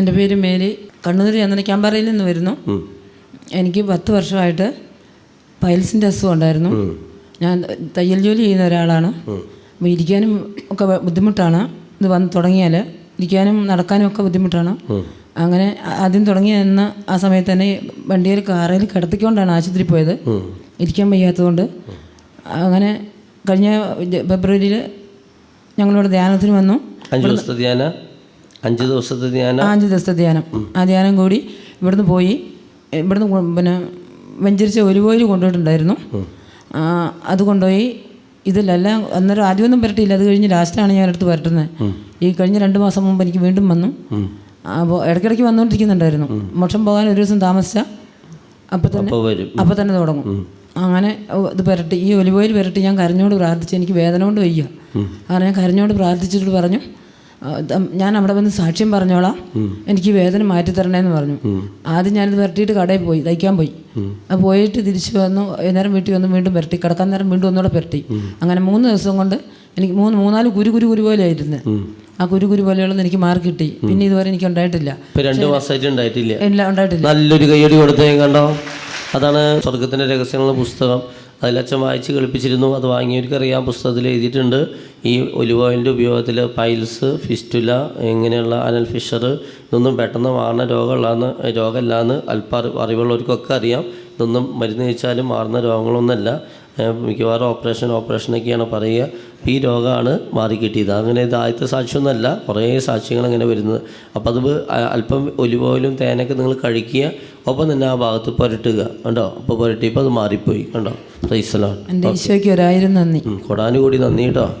എന്റെ പേര് മേരി. കണ്ണൂർ ചന്ദനക്കാമ്പാറയിൽ നിന്ന് വരുന്നു. എനിക്ക് പത്ത് വർഷമായിട്ട് പൈൽസിന്റെ അസുഖം ഉണ്ടായിരുന്നു. ഞാൻ തയ്യൽ ജോലി ചെയ്യുന്ന ഒരാളാണ്. അപ്പോൾ ഇരിക്കാനും ഒക്കെ ബുദ്ധിമുട്ടാണ്. ഇത് വന്ന് തുടങ്ങിയാൽ ഇരിക്കാനും നടക്കാനും ഒക്കെ ബുദ്ധിമുട്ടാണ്. അങ്ങനെ ആദ്യം തുടങ്ങി അന്ന് ആ സമയത്ത് തന്നെ വണ്ടിയിൽ കാറിൽ കിടത്തിക്കൊണ്ടാണ് ആശുപത്രി പോയത്. ഇരിക്കാൻ വയ്യാത്തതുകൊണ്ട്. അങ്ങനെ കഴിഞ്ഞ ഫെബ്രുവരിയിൽ ഞങ്ങളിവിടെ ധ്യാനത്തിന് വന്നു. അഞ്ച് ദിവസത്തെ ധ്യാന? അഞ്ച് ദിവസത്തെ ധ്യാനം? അഞ്ച് ദിവസത്തെ ധ്യാനം. ആ ധ്യാനം കൂടി ഇവിടുന്ന് പോയി ഇവിടുന്ന് പിന്നെ വെഞ്ചരിച്ച ഒരു കോയിൽ കൊണ്ടുപോയിട്ടുണ്ടായിരുന്നു. അത് കൊണ്ടുപോയി ഇതിലെല്ലാം അന്നേരം ആദ്യമൊന്നും പുരട്ടിയില്ല അത് കഴിഞ്ഞ് ലാസ്റ്റാണ് ഞാൻ അടുത്ത് പുരട്ടുന്നത് ഈ കഴിഞ്ഞ രണ്ട് മാസം മുമ്പ് എനിക്ക് വീണ്ടും വന്നു. അപ്പോൾ ഇടയ്ക്കിടയ്ക്ക് വന്നുകൊണ്ടിരിക്കുന്നുണ്ടായിരുന്നു. മോക്ഷം പോകാൻ ഒരു ദിവസം താമസിച്ച അപ്പം തന്നെ അപ്പോൾ അപ്പം തന്നെ തുടങ്ങും. അങ്ങനെ ഇത് പുരട്ടി ഈ ഒലിവോയിൽ ഓയിൽ പുരട്ടി ഞാൻ കരഞ്ഞോട് പ്രാർത്ഥിച്ചു എനിക്ക് വേദന കൊണ്ട് വയ്യ. അങ്ങനെ ഞാൻ കരഞ്ഞോട് പ്രാർത്ഥിച്ചിട്ട് പറഞ്ഞു ഞാൻ അവിടെ വന്ന് സാക്ഷ്യം പറഞ്ഞോളാം. എനിക്ക് വേദന മാറ്റി തരണേന്ന് പറഞ്ഞു. ആദ്യം ഞാനിത് വരട്ടിയിട്ട് കടയിൽ പോയി തയ്ക്കാൻ പോയി. അത് പോയിട്ട് തിരിച്ചു വന്നു വൈകുന്നേരം വീട്ടിൽ വന്ന് വീണ്ടും പുരട്ടി കിടക്കാൻ നേരം വീണ്ടും ഒന്നുകൂടെ പുരട്ടി അങ്ങനെ മൂന്ന് ദിവസം കൊണ്ട് എനിക്ക് മൂന്ന് മൂന്നാൽ കുരു കുരു കുരു പോലെ ആയിരുന്നു. ആ കുരു കുരു പോലെയുള്ളത് എനിക്ക് മാർക്ക് കിട്ടി. പിന്നെ ഇതുവരെ എനിക്ക് ഉണ്ടായിട്ടില്ല. രണ്ട് മാസമായിട്ട് ഉണ്ടായിട്ടില്ല. ഇല്ല ഉണ്ടായിട്ടില്ല. നല്ലൊരു കൈയടി കൊടുത്തേ കണ്ടോ? അതാണ് സ്വർഗത്തിന്റെ രഹസ്യങ്ങളുടെ പുസ്തകം. അതിലച്ഛൻ വായിച്ച് കളിപ്പിച്ചിരുന്നു അത് വാങ്ങിയവർക്ക് അറിയാം പുസ്തകത്തിൽ എഴുതിയിട്ടുണ്ട്. ഈ ഒലിവ് ഓയിലിന്റെ ഉപയോഗത്തിൽ പൈൽസ് ഫിസ്റ്റുല ഇങ്ങനെയുള്ള അനൽ ഫിഷർ ഇതൊന്നും പെട്ടെന്ന് മാറുന്ന രോഗമുള്ളതെന്ന് രോഗമല്ലാന്ന് അല്പ അറിവ് അറിവുള്ളവർക്കൊക്കെ അറിയാം. ഇതൊന്നും മരുന്ന് കഴിച്ചാലും മാറുന്ന രോഗങ്ങളൊന്നുമല്ല. മിക്കവാറും ഓപ്പറേഷൻ ഓപ്പറേഷനൊക്കെയാണ് പറയുക. ഈ രോഗമാണ് മാറിക്കിട്ടിയത്. അങ്ങനെ ഇത് ആദ്യത്തെ സാക്ഷ്യമൊന്നുമല്ല. കുറേ സാക്ഷ്യങ്ങൾ അങ്ങനെ വരുന്നത്. അപ്പോൾ അത് അല്പം ഒലിവ് ഓയിലും തേനൊക്കെ നിങ്ങൾ കഴിക്കുക. ഒപ്പം തന്നെ ആ ഭാഗത്ത് പുരട്ടുക. കണ്ടോ? അപ്പോൾ പുരട്ടിയപ്പോൾ അത് മാറിപ്പോയി. കണ്ടോ? എന്റെ ഈശോയ്ക്ക് ഒരായിരം നന്ദി. കൊടാനുകൂടി നന്ദി കേട്ടോ.